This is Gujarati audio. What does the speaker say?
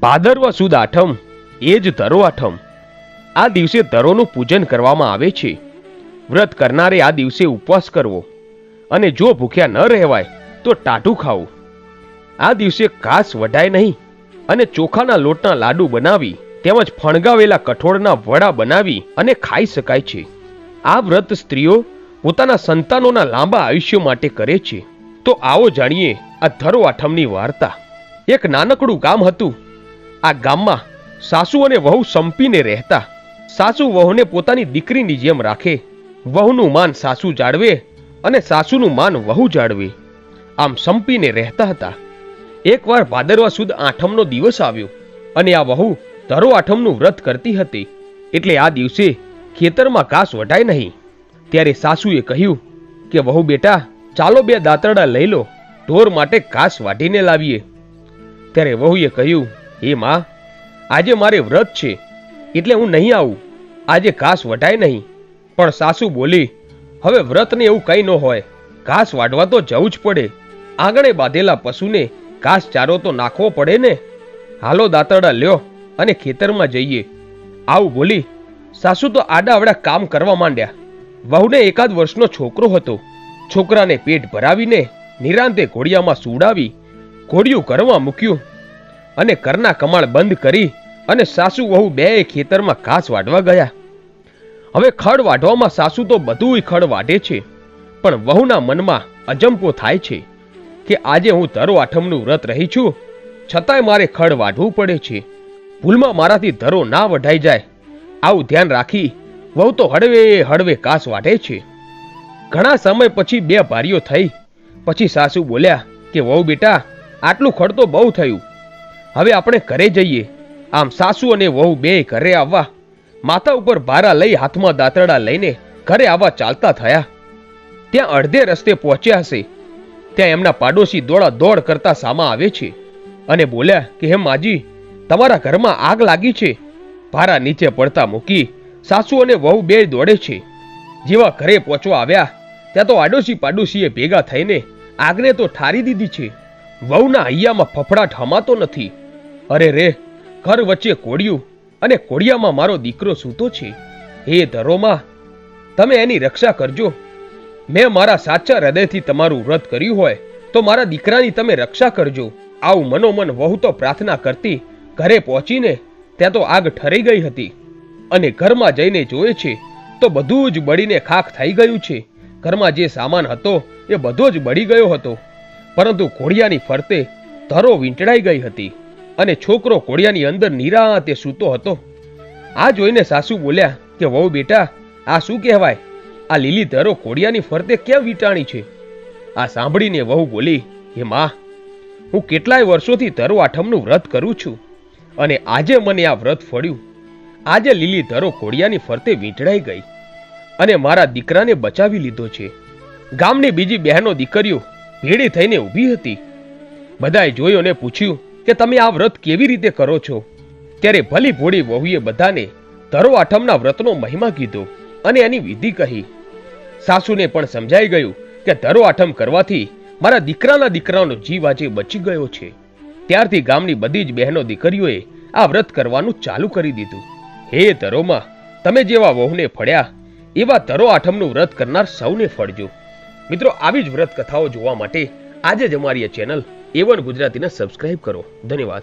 ભાદરવા સુદ આઠમ, એ જ ધરો આઠમ. આ દિવસે ધરોનું પૂજન કરવામાં આવે છે. વ્રત કરનારે આ દિવસે ઉપવાસ કરવો. અને જો ભૂખ્યા ન રહેવાય, તો ટાટું ખાવું. આ દિવસે ઘાસ વઢાય નહીં અને ચોખાના લોટના લાડુ બનાવી, તેમજ ફણગાવેલા કઠોળના વડા બનાવી અને ખાઈ શકાય છે. આ વ્રત સ્ત્રીઓ પોતાના સંતાનોના લાંબા આયુષ્ય માટે કરે છે. તો આવો જાણીએ આ ધરો આઠમની વાર્તા. એક નાનકડું ગામ હતું. આ ગામમાં સાસુ અને વહુ સંપીને રહેતા. સાસુ વહુને પોતાની દીકરીની જેમ રાખે. વહુનું માન સાસુ જાળવે અને સાસુનું માન વહુ જાળવે. આમ સંપીને રહેતા હતા. એકવાર ભાદરવા સુદ આઠમનો દિવસ આવ્યો અને આ વહુ ધરો આઠમનું વ્રત કરતી હતી. એટલે આ દિવસે ખેતરમાં ઘાસ વઢાય નહીં. ત્યારે સાસુએ કહ્યું કે, વહુ બેટા, ચાલો બે દાંતરડા લઈ લો. ઢોર માટે ઘાસ વાઢીને લાવીએ. ત્યારે વહુએ કહ્યું હે માં, આજે મારે વ્રત છે, એટલે હું નહીં આવું. આજે ઘાસ વઢાય નહીં. પણ સાસુ બોલી, હવે વ્રતને એવું કંઈ ન હોય. ઘાસ વાઢવા તો જવું જ પડે. આંગણે બાંધેલા પશુને ઘાસ ચારો તો નાખવો પડે ને? હાલો દાંતરડા લ્યો અને ખેતરમાં જઈએ. આવું બોલી, સાસુ તો આડા આવડા કામ કરવા માંડ્યા. વહુને એકાદ વર્ષનો છોકરો હતો. છોકરાને પેટ ભરાવીને નિરાંતે ઘોડિયામાં સુવડાવી, ઘોડિયું ઘરમાં મૂક્યું. અને ઘરના કમાળ બંધ કરી અને સાસુ વહુ બે ખેતરમાં ઘાસ વાઢવા ગયા. હવે ખડ વાઢવામાં સાસુ તો બધુંય ખડ વાઢે છે, પણ વહુના મનમાં અજંપો થાય છે કે આજે હું ધરો આઠમનું વ્રત રહી છું, છતાંય મારે ખડ વાઢવું પડે છે. ભૂલમાં મારાથી ધરો ના વઢાઈ જાય. આવું ધ્યાન રાખી વહુ તો હળવે હળવે ઘાસ વાઢે છે. ઘણા સમય પછી બે ભારીઓ થઈ. પછી સાસુ બોલ્યા કે, વહુ બેટા, આટલું ખડ તો બહુ થયું. હવે આપણે ઘરે જઈએ. આમ સાસુ અને વહુ બે ઘરે આવવા. માથા ઉપર ભારા લઈ હાથમાં દાંતરડા લઈને ઘરે આવવા ચાલતા થયા. ત્યાં અડધે રસ્તે પહોંચ્યા હશે. ત્યાં એમના પાડોશી દોડા દોડ કરતા સામા આવે છે અને બોલ્યા કે, હે માજી, તમારા ઘરમાં આગ લાગી છે. ભારા નીચે પડતા મૂકી સાસુ અને વહુ બે દોડે છે. જેવા ઘરે પહોંચવા આવ્યા, ત્યાં તો આડોશી પાડોશીએ ભેગા થઈને આગને તો ઠારી દીધી છે. વહુના હૈયામાં ફફડાટ હમાતો નથી. અરે રે, ઘર વચ્ચે કોડિયું અને કોડિયામાં મારો દીકરો સૂતો છે. હે ધરોમાં, તમે એની રક્ષા કરજો. મેં મારા સાચા હૃદયથી તમારું વ્રત કર્યું હોય તો મારા દીકરાની તમે રક્ષા કરજો. આવું મનોમન વહુ તો પ્રાર્થના કરતી, ઘરે પહોંચીને ત્યાં તો આગ ઠરી ગઈ હતી અને ઘરમાં જઈને જોયે છે તો બધું જ બળીને ખાખ થઈ ગયું છે. ઘરમાં જે સામાન હતો એ બધો જ બળી ગયો હતો. પરંતુ ઘોડિયાની ફરતે ધરો વીંટળાઈ ગઈ હતી. અને છોકરો કોડિયાની અંદર નિરાંતે સૂતો હતો. આ જોઈને સાસુ બોલ્યા કે, વહુ બેટા, આ શું કહેવાય? આ લીલી ધરો કોડિયાની ફરતે કેમ વીંટાણી છે? આ સાંભળીને વહુ બોલી, હે માં, હું કેટલાય વર્ષોથી ધરો આઠમનું વ્રત કરું છું અને આજે મને આ વ્રત ફળ્યું. આજે લીલી ધરો કોડિયાની ફરતે વીંટળાઈ ગઈ અને મારા દીકરાને બચાવી લીધો છે. ગામની બીજી બહેનો દીકરીઓ ભેડી થઈને ઊભી હતી. બધાએ જોયું અને પૂછ્યું કે તમે આ વ્રત કેવી રીતે કરો છો? ત્યારે ભલી ભોળી વહુએ બધાને ધરો આઠમના વ્રતનો મહિમા કીધો અને એની વિધિ કહી. સાસુને પણ સમજાઈ ગયું કે ધરો આઠમ કરવાથી મારા દીકરાના દીકરાનો જીવ આજે બચી ગયો છે. ત્યારથી ગામની બધી જ બહેનો દીકરીઓએ આ વ્રત કરવાનું ચાલુ કરી દીધું. હે ધરોમાં, તમે જેવા વહુને ફળ્યા, એવા ધરો આઠમનું વ્રત કરનાર સૌને ફળજો. મિત્રો, આવી જ વ્રત કથાઓ જોવા માટે આજે જ અમારી ચેનલ એવન ગુજરાતીના સબસ્ક્રાઇબ કરો. ધન્યવાદ.